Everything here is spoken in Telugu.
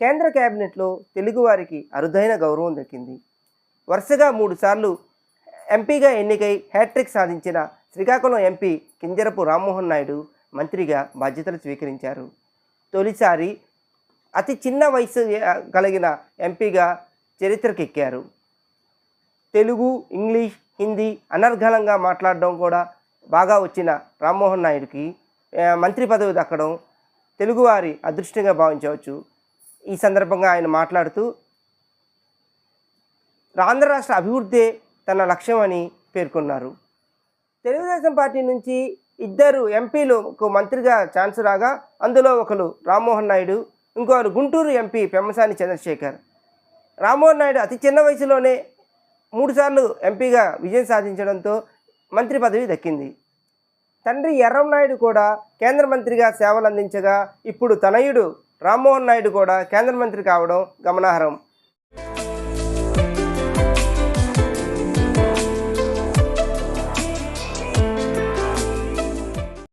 కేంద్ర కేబినెట్లో తెలుగువారికి అరుదైన గౌరవం దక్కింది. వరుసగా మూడుసార్లు ఎంపీగా ఎన్నికై హ్యాట్రిక్ సాధించిన శ్రీకాకుళం ఎంపీ కింజరపు రామ్మోహన్ నాయుడు మంత్రిగా బాధ్యతలు స్వీకరించారు. తొలిసారి అతి చిన్న వయసు కలిగిన ఎంపీగా చరిత్రకెక్కారు. తెలుగు ఇంగ్లీష్ హిందీ అనర్గళంగా మాట్లాడడం కూడా బాగా వచ్చిన రామ్మోహన్ నాయుడుకి మంత్రి పదవి దక్కడం తెలుగువారి అదృష్టంగా భావించవచ్చు. ఈ సందర్భంగా ఆయన మాట్లాడుతూ ఆంధ్ర రాష్ట్ర అభివృద్ధే తన లక్ష్యం అని పేర్కొన్నారు. తెలుగుదేశం పార్టీ నుంచి ఇద్దరు ఎంపీలకు మంత్రిగా ఛాన్స్ రాగా అందులో ఒకరు రామ్మోహన్ నాయుడు ఇంకోరు గుంటూరు ఎంపీ పెమ్మసాని చంద్రశేఖర్. రామ్మోహన్ నాయుడు అతి చిన్న వయసులోనే మూడుసార్లు ఎంపీగా విజయం సాధించడంతో మంత్రి పదవి దక్కింది. తండ్రి ఎర్రం నాయుడు కూడా కేంద్ర మంత్రిగా సేవలు అందించగా ఇప్పుడు తనయుడు రామ్మోహన్ నాయుడు కూడా కేంద్ర మంత్రి కావడం గమనార్హం.